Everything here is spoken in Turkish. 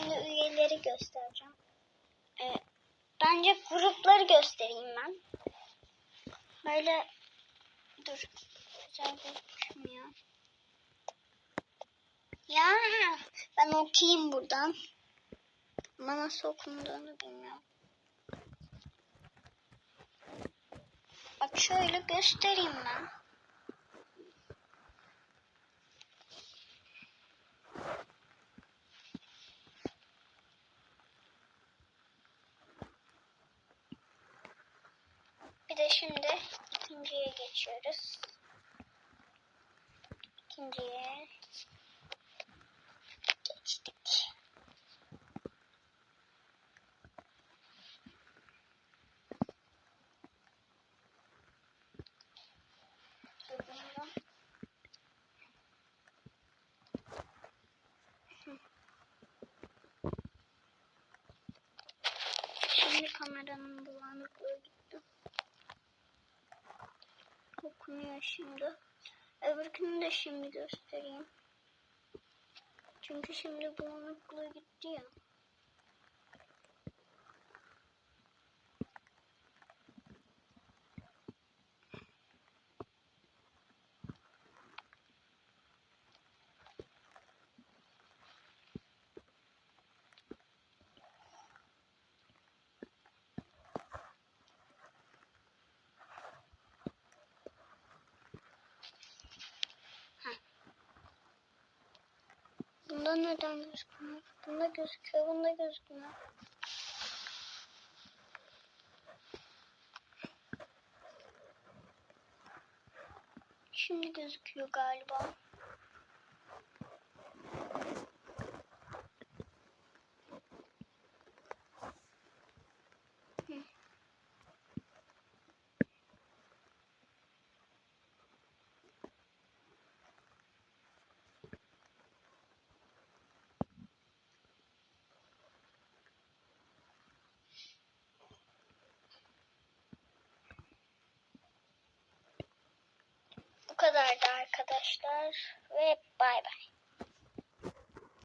Şimdi üyeleri göstereceğim. Ee, bence grupları göstereyim ben. Böyle dur. Güzel gözükmüyor. Ya ben okuyayım buradan. Ama nasıl okunduğunu bilmiyorum. Bak şöyle göstereyim ben. Şimdi ikinciye geçiyoruz. İkinciye geçtik. Şimdi kameranın bulanıklığı gitti. Okunuyor şimdi. Öbürkünü de şimdi göstereyim. Çünkü şimdi bulanıklığı gitti ya. Bunda neden gözükmüyor? Bunda gözüküyor, bunda gözükmüyor. Şimdi gözüküyor galiba. Kadardı arkadaşlar ve bay bay.